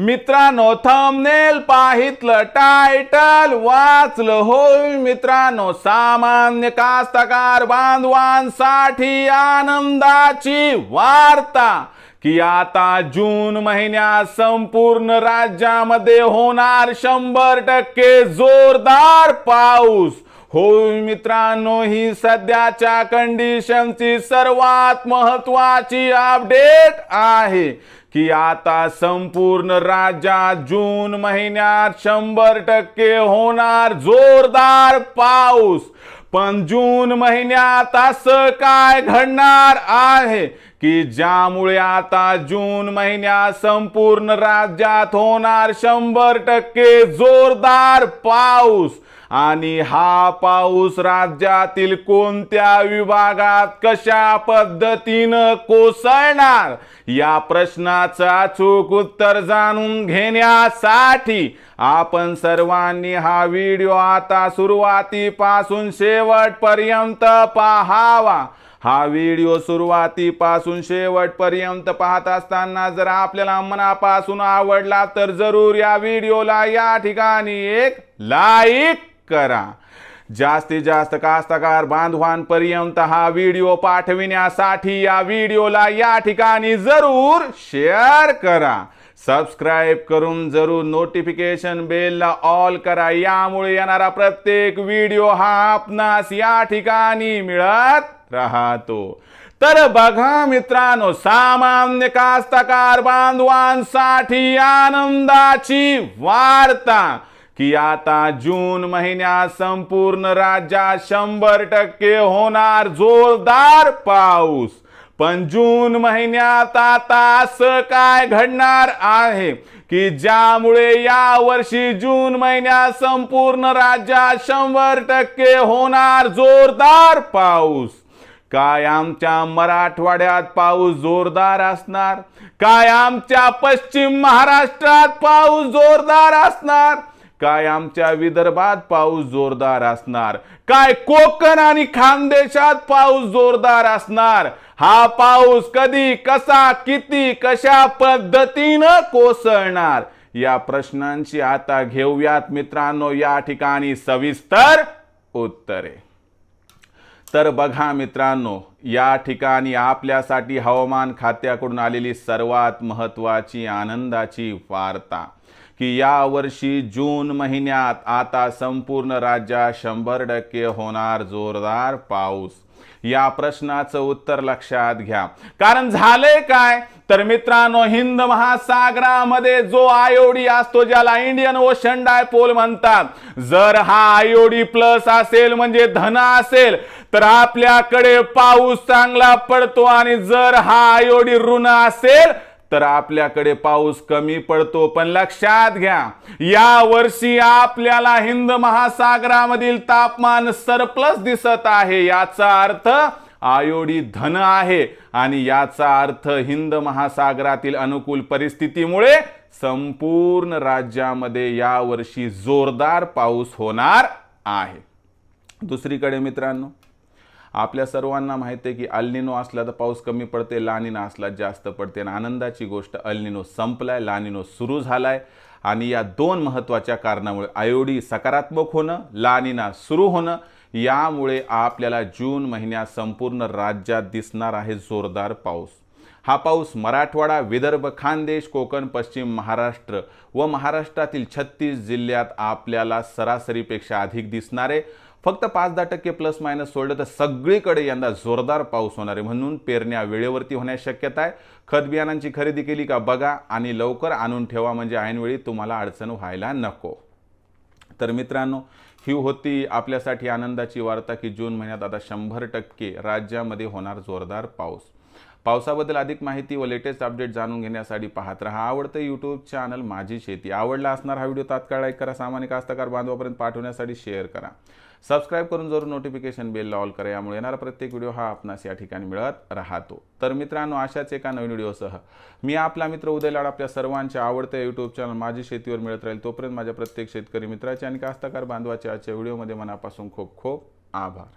मित्रांनो thumbnail पाहितलं title वाचलं होय मित्रांनो. सामान्य कास्तकार बांधवांसाठी आनंदाची वार्ता. की आता जून महिन्यात संपूर्ण राज्यामध्ये होणार शंभर टक्के जोरदार पाऊस. होय मित्रांनो ही सध्याच्या कंडिशनची सर्वात महत्वाची अपडेट आहे की आता संपूर्ण राज्यात जून महिन्यात शंभर टक्के होणार जोरदार पाऊस. पण जून महिन्यात असं काय घडणार आहे की ज्यामुळे आता जून महिन्यात संपूर्ण राज्यात होणार शंभर टक्के जोरदार पाऊस? आणि हा पाऊस राज्यातील कोणत्या विभागात कशा पद्धतीनं कोसळणार? या प्रश्नाचा चूक उत्तर जाणून घेण्यासाठी आपण सर्वांनी हा व्हिडिओ आता सुरुवातीपासून शेवटपर्यंत पाहावा. हा व्हिडिओ सुरुवातीपासून शेवटपर्यंत पाहत असताना जर आपल्याला मनापासून आवडला तर जरूर या व्हिडिओला या ठिकाणी एक लाईक करा. जास्तीत जास्त कास्तकार बांधवांपर्यंत हा व्हिडिओ पाठविण्यासाठी या व्हिडिओला या ठिकाणी जरूर शेअर करा. सबस्क्राईब करून जरूर नोटिफिकेशन बेलला ऑल करा. यामुळे येणारा प्रत्येक व्हिडिओ हा आपणास या ठिकाणी मिळत राहतो. तर बघा मित्रांनो सामान्य कास्तकार बांधवांसाठी आनंदाची वार्ता. की आता जून महिन्यात संपूर्ण राज्यात शंभर टक्के होणार जोरदार पाऊस. पण जून महिन्यात आता असं काय घडणार आहे? की ज्यामुळे या वर्षी जून महिन्यात संपूर्ण राज्यात शंभर टक्के होणार जोरदार पाऊस? काय आमच्या मराठवाड्यात पाऊस जोरदार असणार? काय आमच्या पश्चिम महाराष्ट्रात पाऊस जोरदार असणार? काय आमच्या विदर्भात पाऊस जोरदार असणार? काय कोकण आणि खानदेशात पाऊस जोरदार असणार? हा पाऊस कधी कसा किती कशा पद्धतीनं कोसळणार? या प्रश्नांची आता घेऊयात मित्रांनो या ठिकाणी सविस्तर उत्तरे. तर बघा मित्रांनो या ठिकाणी आपल्यासाठी हवामान खात्याकडून आलेली सर्वात महत्त्वाची आनंदाची वार्ता की यावर्षी जून महिन्यात आता संपूर्ण राज्यात शंभर टक्के होणार जोरदार पाऊस. या प्रश्नाचं उत्तर लक्षात घ्या. कारण झालंय काय? तर मित्रांनो हिंद महासागरामध्ये जो आयोडी असतो ज्याला इंडियन ओशन डायपोल म्हणतात जर हा आयोडी प्लस असेल म्हणजे धन असेल तर आपल्याकडे पाऊस चांगला पडतो आणि जर हा आयोडी ऋण असेल तर आपल्याकडे पाऊस कमी पडतो पण लक्षात घ्या या वर्षी आपल्याला हिंद महासागरामधील तापमान सरप्लस दिसत आहे. याचा अर्थ आयोडी धन आहे आणि याचा अर्थ हिंद महासागरातील अनुकूल परिस्थितीमुळे संपूर्ण राज्यामध्ये या वर्षी जोरदार पाऊस होणार आहे. दुसरीकडे मित्रांनो आपल्या सर्वांना माहिती आहे की अल्निनो असला तर पाऊस कमी पडते लानिना असला जास्त पडते. आणि आनंदाची गोष्ट अल्निनो संपलाय लानिनो सुरू झालाय. आणि या दोन महत्त्वाच्या कारणामुळे आयोडी सकारात्मक होणं लानिना सुरू होणं यामुळे आपल्याला जून महिन्यात संपूर्ण राज्यात दिसणार आहे जोरदार पाऊस. हा पाऊस मराठवाडा विदर्भ खानदेश कोकण पश्चिम महाराष्ट्र व महाराष्ट्रातील छत्तीस जिल्ह्यात आपल्याला सरासरीपेक्षा अधिक दिसणार. आहे फक्त पाच दहा टक्के प्लस मायनस सोडलं तर सगळीकडे यंदा जोरदार पाऊस होणार आहे म्हणून पेरण्या वेळेवरती होण्याची शक्यता आहे. खत बियाणांची खरेदी केली का बघा आणि लवकर आणून ठेवा म्हणजे ऐनवेळी तुम्हाला अडचण व्हायला नको. तर मित्रांनो ही होती आपल्यासाठी आनंदाची वार्ता की जून महिन्यात आता शंभर टक्के राज्यामध्ये होणार जोरदार पाऊस. पावसाबद्दल अधिक माहिती व लेटेस्ट अपडेट जाणून घेण्यासाठी पाहत रहा. आवडतं यूट्यूब चॅनल माझी शेती. आवडला असणार हा व्हिडिओ तात्काळ लाईक करा. सामान्य कास्तकार बांधवापर्यंत पाठवण्यासाठी शेअर करा. सबस्क्राईब करून जरूर नोटिफिकेशन बेल ऑल करा. यामुळे येणारा प्रत्येक व्हिडिओ हा आपणास या ठिकाणी मिळत राहतो. तर मित्रांनो अशाच एका नवीन व्हिडिओसह मी आपला मित्र उदय लाड आपल्या सर्वांच्या आवडत्या यूट्यूब चॅनल माझी शेतीवर मिळत राहील तोपर्यंत माझ्या प्रत्येक शेतकरी मित्राचे आणि कास्तकार बांधवाचे आजच्या व्हिडिओमध्ये मनापासून खूप खूप आभार.